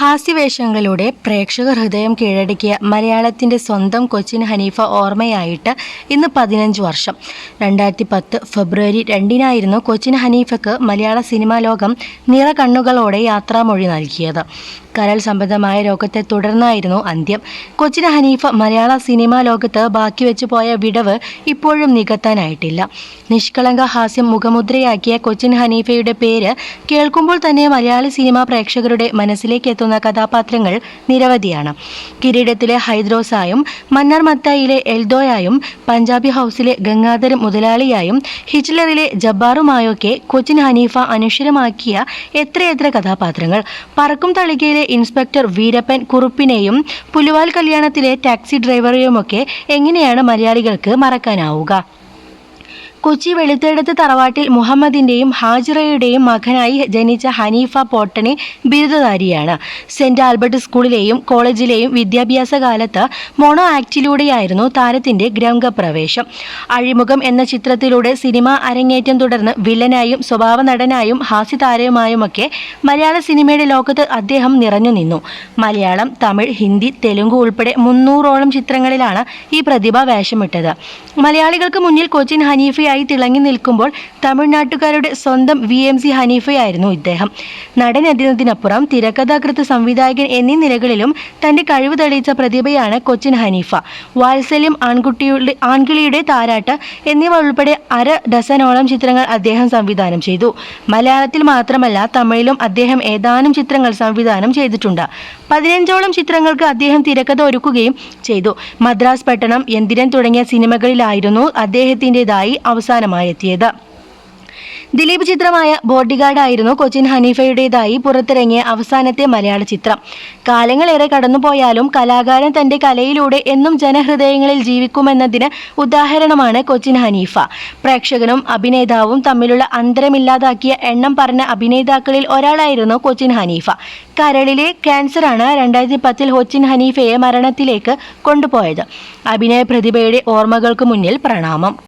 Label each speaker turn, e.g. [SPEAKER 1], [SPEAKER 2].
[SPEAKER 1] ഹാസ്യവേഷങ്ങളിലൂടെ പ്രേക്ഷക ഹൃദയം കീഴടക്കിയ മലയാളത്തിന്റെ സ്വന്തം കൊച്ചിൻ ഹനീഫ ഓർമ്മയായിട്ട് ഇന്ന് പതിനഞ്ച് വർഷം. രണ്ടായിരത്തി പത്ത് ഫെബ്രുവരി രണ്ടിനായിരുന്നു കൊച്ചിൻ ഹനീഫക്ക് മലയാള സിനിമാ ലോകം നിറകണ്ണുകളോടെ യാത്രാമൊഴി നൽകിയത്. കരൾ സംബന്ധമായ രോഗത്തെ തുടർന്നായിരുന്നു അന്ത്യം. കൊച്ചിൻ ഹനീഫ മലയാള സിനിമാ ലോകത്ത് ബാക്കി വെച്ചു പോയ വിടവ് ഇപ്പോഴും നികത്താനായിട്ടില്ല. നിഷ്കളങ്ക ഹാസ്യം മുഖമുദ്രയാക്കിയ കൊച്ചിൻ ഹനീഫയുടെ പേര് കേൾക്കുമ്പോൾ തന്നെ മലയാളി സിനിമാ പ്രേക്ഷകരുടെ മനസ്സിലേക്ക് എത്തുന്ന കഥാപാത്രങ്ങൾ നിരവധിയാണ്. കിരീടത്തിലെ ഹൈദ്രോസായും മന്നാർ മത്തായിലെ എൽദോയായും പഞ്ചാബി ഹൗസിലെ ഗംഗാധര മുതലാളിയായും ഹിറ്റ്ലറിലെ ജബ്ബാറുമായൊക്കെ കൊച്ചിൻ ഹനീഫ അനശ്വരമാക്കിയ എത്രയെത്ര കഥാപാത്രങ്ങൾ. പറക്കും തളികയിലെ ഇൻസ്പെക്ടർ വീരപ്പൻ കുറുപ്പിനെയും പുലുവാൽ കല്യാണത്തിലെ ടാക്സി ഡ്രൈവറെയുമൊക്കെ എങ്ങനെയാണ് മലയാളികൾക്ക് മറക്കാനാവുക? കൊച്ചി വെളുത്തേടത്ത് തറവാട്ടിൽ മുഹമ്മദിന്റെയും ഹാജിറയുടെയും മകനായി ജനിച്ച ഹനീഫ പോട്ടണി ബിരുദധാരിയാണ്. സെന്റ് ആൽബർട്ട് സ്കൂളിലെയും കോളേജിലെയും വിദ്യാഭ്യാസ കാലത്ത് മോണോ ആക്ടിലൂടെയായിരുന്നു താരത്തിന്റെ ഗ്രംഗപ്രവേശം. അഴിമുഖം എന്ന ചിത്രത്തിലൂടെ സിനിമ അരങ്ങേറ്റം തുടർന്ന് വില്ലനായും സ്വഭാവ നടനായും ഹാസ്യതാരയുമായുമൊക്കെ മലയാള സിനിമയുടെ ലോകത്ത് അദ്ദേഹം നിറഞ്ഞു നിന്നു. മലയാളം തമിഴ് ഹിന്ദി തെലുങ്ക് ഉൾപ്പെടെ മുന്നൂറോളം ചിത്രങ്ങളിലാണ് ഈ പ്രതിഭ വേഷമിട്ടത്. മലയാളികൾക്ക് മുന്നിൽ കൊച്ചിൻ ഹനീഫയായി തിളങ്ങി നിൽക്കുമ്പോൾ തമിഴ്നാട്ടുകാരുടെ സ്വന്തം വി എം സി ഹനീഫയായിരുന്നു ഇദ്ദേഹം. നടൻ എന്നതിനപ്പുറം തിരക്കഥാകൃത്ത് സംവിധായകൻ എന്നീ നിലകളിലും തന്റെ കഴിവ് തെളിയിച്ച പ്രതിഭയാണ് കൊച്ചിൻ ഹനീഫ. വാത്സല്യം ആൺകുട്ടിയുടെ ആൺകിളിയുടെ താരാട്ട് എന്നിവ ഉൾപ്പെടെ അര ഡസനോളം ചിത്രങ്ങൾ അദ്ദേഹം സംവിധാനം ചെയ്തു. മലയാളത്തിൽ മാത്രമല്ല തമിഴിലും അദ്ദേഹം ഏതാനും ചിത്രങ്ങൾ സംവിധാനം ചെയ്തിട്ടുണ്ട്. പതിനഞ്ചോളം ചിത്രങ്ങൾക്ക് അദ്ദേഹം തിരക്കഥ ഒരുക്കുകയും ചെയ്തു. മദ്രാസ് പട്ടണം യന്തിരൻ തുടങ്ങിയ സിനിമകളിലായിരുന്നു അദ്ദേഹത്തിന്റെതായി അവസാനമായി എത്തിയത് ദിലീപ് ചിത്രമായ ബോഡിഗാർഡായിരുന്നു കൊച്ചിൻ ഹനീഫയുടേതായി പുറത്തിറങ്ങിയ അവസാനത്തെ മലയാള ചിത്രം. കാലങ്ങളേറെ കടന്നുപോയാലും കലാകാരൻ തന്റെ കലയിലൂടെ എന്നും ജനഹൃദയങ്ങളിൽ ജീവിക്കുമെന്നതിന് ഉദാഹരണമാണ് കൊച്ചിൻ ഹനീഫ. പ്രേക്ഷകനും അഭിനേതാവും തമ്മിലുള്ള അന്തരമില്ലാതാക്കിയ എണ്ണം പറഞ്ഞ അഭിനേതാക്കളിൽ ഒരാളായിരുന്നു കൊച്ചിൻ ഹനീഫ. കരളിലെ ക്യാൻസറാണ് രണ്ടായിരത്തി പത്തിൽ കൊച്ചിൻ ഹനീഫയെ മരണത്തിലേക്ക് കൊണ്ടുപോയത്. അഭിനയ പ്രതിഭയുടെ ഓർമ്മകൾക്ക് മുന്നിൽ പ്രണാമം.